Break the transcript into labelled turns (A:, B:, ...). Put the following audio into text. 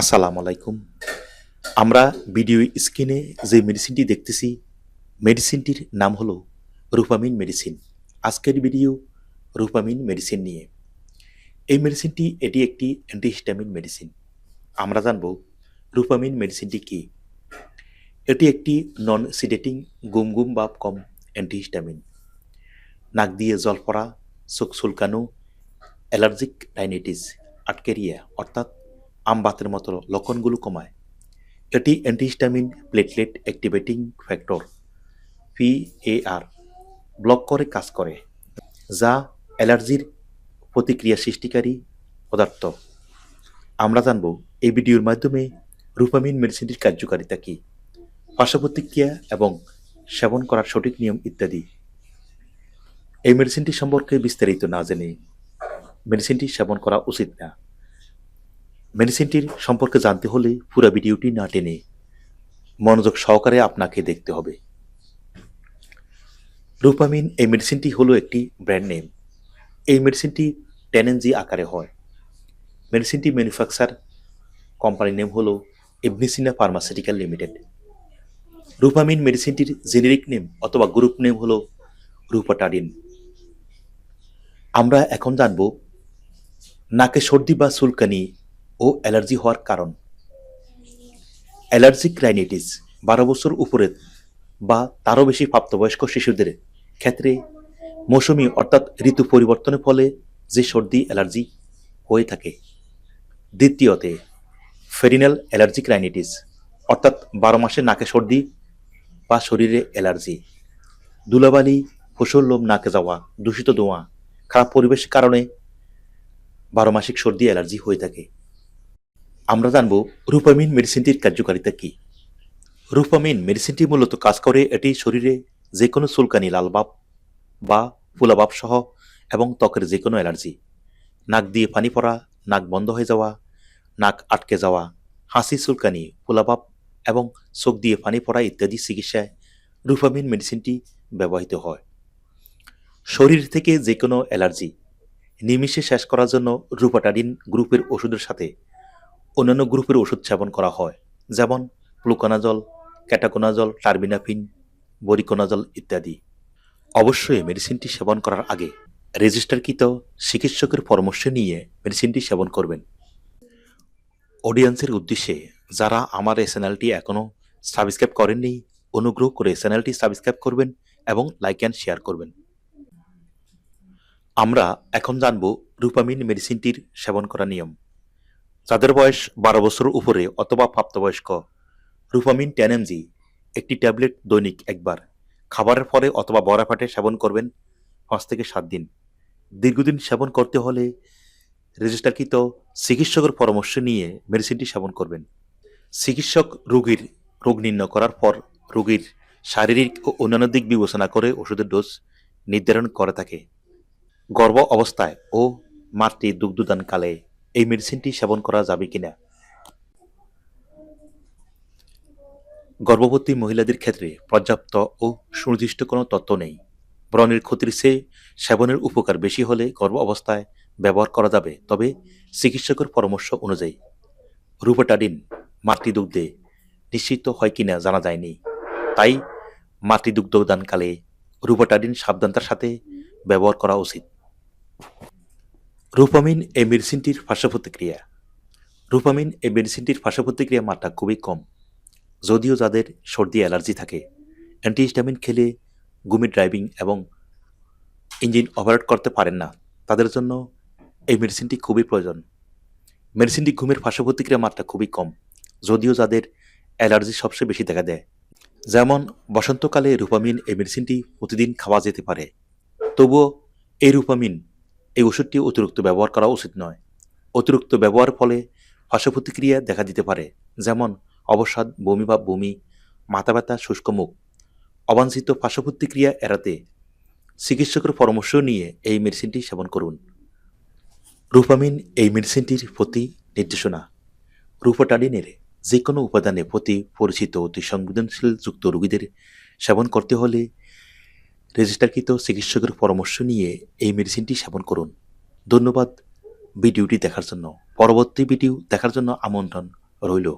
A: আসসালামু আলাইকুম। আমরা ভিডিও স্ক্রিনে যে মেডিসিনটি দেখতেছি মেডিসিনটির নাম হলো রুপামিন মেডিসিন আজকের ভিডিও রুপামিন মেডিসিন নিয়ে। এই মেডিসিনটি এটি একটি অ্যান্টিহিস্টামিন মেডিসিন আমরা জানব রুপামিন মেডিসিনটি কী। এটি একটি নন সিডেটিং গুম গুম বা কম অ্যান্টিহিস্টামিন নাক দিয়ে জল পড়া, চোখ চুলকানো অ্যালার্জিক রাইনাইটিস আটকেরিয়া, অর্থাৎ আমবাতের মতো লক্ষণগুলো কমায়। এটি antihistamine platelet activating factor PAR block করে কাজ করে, যা অ্যালার্জির প্রতিক্রিয়া সৃষ্টিকারী পদার্থ। আমরা জানব এই ভিডিওর মাধ্যমে রুপামিন মেডিসিনটির কার্যকারিতা কী পার্শ্ব প্রতিক্রিয়া এবং সেবন করার সঠিক নিয়ম ইত্যাদি। এই মেডিসিনটি সম্পর্কে বিস্তারিত না জেনে মেডিসিনটি সেবন করা উচিত না। মেডিসিনটির সম্পর্কে জানতে হলে পুরো ভিডিওটি না টেনে মনোযোগ সহকারে আপনাকে দেখতে হবে। রুপামিন এই মেডিসিনটি হলো একটি ব্র্যান্ড নেম। এই মেডিসিনটি টেনেনজি আকারে হয়। মেডিসিনটি ম্যানুফ্যাকচার কোম্পানির নেম হলো ইবনিসিনা ফার্মাসিউটিক্যাল লিমিটেড। রুপামিন মেডিসিনটির জেনেরিক নেম অথবা গ্রুপ নেম হলো রুপাটাডিন। আমরা এখন জানব, নাকে সর্দি বা চুলকানি ও অ্যালার্জি হওয়ার কারণ। অ্যালার্জিক রাইনাইটিস বারো বছর উপরে বা তারও বেশি প্রাপ্তবয়স্ক শিশুদের ক্ষেত্রে মৌসুমি অর্থাৎ ঋতু পরিবর্তনের ফলে যে সর্দি, অ্যালার্জি হয়ে থাকে। দ্বিতীয়তে, ফেরিনাল অ্যালার্জিক রাইনাইটিস অর্থাৎ বারো মাসে নাকে সর্দি বা শরীরে অ্যালার্জি, ধুলাবালি, ফসল লোম, নাকে যাওয়া, দূষিত ধোঁয়া, খারাপ পরিবেশের কারণে বারো মাসিক সর্দি, অ্যালার্জি হয়ে থাকে। আমরা জানব রুপামিন মেডিসিনটির কার্যকারিতা কী। রুপামিন মেডিসিনটি মূলত কাজ করে এটি শরীরে যে কোনো চুলকানি, লালবাব বা ফুলাবাব সহ এবং ত্বকের যে কোনো অ্যালার্জি। নাক দিয়ে পানি পড়া, নাক বন্ধ হয়ে যাওয়া, নাক আটকে যাওয়া, হাসি চুলকানি, ফুলাবাব এবং চোখ দিয়ে পানি পড়া ইত্যাদি চিকিৎসায় রুপামিন মেডিসিনটি ব্যবহৃত হয়। শরীর থেকে যে কোনো অ্যালার্জি। নিমিষে শেষ করার জন্য রুপাটাডিন গ্রুপের ওষুধের সাথে অন্যান্য গ্রুপের ওষুধ সেবন করা হয়, যেমন প্লুকোনাজল ক্যাটাকোনাজল, টার্বিনাফিন, বরিকোনাজল ইত্যাদি। অবশ্যই মেডিসিনটি সেবন করার আগে রেজিস্টারকৃত চিকিৎসকের পরামর্শ নিয়ে মেডিসিনটি সেবন করবেন। অডিয়েন্সের উদ্দেশ্যে যারা আমার এই চ্যানেলটি এখনও সাবস্ক্রাইব করেননি, অনুগ্রহ করে চ্যানেলটি সাবস্ক্রাইব করবেন এবং লাইক অ্যান্ড শেয়ার করবেন। আমরা এখন জানব রুপামিন মেডিসিনটির সেবন করা নিয়ম। যাদের বয়স বারো বছর উপরে অথবা প্রাপ্তবয়স্ক। রুফামিন টেন এমজি, একটি ট্যাবলেট দৈনিক একবার। খাবারের পরে অথবা বড়া ফাটে সেবন করবেন পাঁচ থেকে সাত দিন। দীর্ঘদিন সেবন করতে হলে রেজিস্টারকৃত চিকিৎসকের পরামর্শ নিয়ে মেডিসিনটি সেবন করবেন। চিকিৎসক রোগীর রোগ নির্ণয় করার পর রোগীর শারীরিক ও অন্যান্য দিক বিবেচনা করে ওষুধের ডোজ নির্ধারণ করে থাকে। গর্ভ অবস্থায় ও মাতৃ দুগ্ধদানকালে এই মেডিসিনটি সেবন করা যাবে কিনা? গর্ভবতী মহিলাদের ক্ষেত্রে পর্যাপ্ত ও সুনির্দিষ্ট কোনো তত্ত্ব নেই। ব্রণের ক্ষতির চেয়ে সেবনের উপকার বেশি হলে গর্ভ অবস্থায় ব্যবহার করা যাবে, তবে চিকিৎসকের পরামর্শ অনুযায়ী। রুপাটাডিন মাতৃদুগ্ধে নিশ্চিত হয় কিনা জানা যায়নি। তাই মাতৃদুগ্ধদানকালে রুপাটাডিন সাবধানতার সাথে ব্যবহার করা উচিত। রুপামিন এই মেডিসিনটির পার্শ্ব প্রতিক্রিয়া রুপামিন এই মেডিসিনটির পার্শ্ব প্রতিক্রিয়া মাত্রা খুবই কম, যদিও যাদের সর্দি অ্যালার্জি থাকে। অ্যান্টিহিস্টামিন খেলে গুমি ড্রাইভিং এবং ইঞ্জিন অপারেট করতে পারেন না, তাদের জন্য এই মেডিসিনটি খুবই প্রয়োজন। মেডিসিনটি ঘুমের পার্শ্ব প্রতিক্রিয়া মাত্রা খুবই কম, যদিও যাদের অ্যালার্জি সবচেয়ে বেশি দেখা দেয়। যেমন, বসন্তকালে রুপামিন এই মেডিসিনটি প্রতিদিন খাওয়া যেতে পারে, তবুও এই রুপামিন এই ওষুধটি অতিরিক্ত ব্যবহার করা উচিত নয়। অতিরিক্ত ব্যবহারের ফলে পার্শ্ব প্রতিক্রিয়া দেখা দিতে পারে, যেমন অবসাদ, বমি বা বমি, মাথা ব্যথা, শুষ্ক মুখ। অবাঞ্ছিত পার্শ্ব প্রতিক্রিয়া এড়াতে চিকিৎসকের পরামর্শ নিয়ে এই মেডিসিনটি সেবন করুন। রুপামিন এই মেডিসিনটির প্রতি নির্দেশনা। রুপাটাডিনের যে কোনো উপাদানে প্রতি পরিচিত অতি সংবেদনশীল যুক্ত রোগীদের সেবন করতে হলে রেজিস্টারকৃত চিকিৎসকের পরামর্শ নিয়ে এই মেডিসিনটি সেবন করুন। ধন্যবাদ। ভিডিওটি দেখার জন্য, পরবর্তী ভিডিও দেখার জন্য আমন্ত্রণ রইল।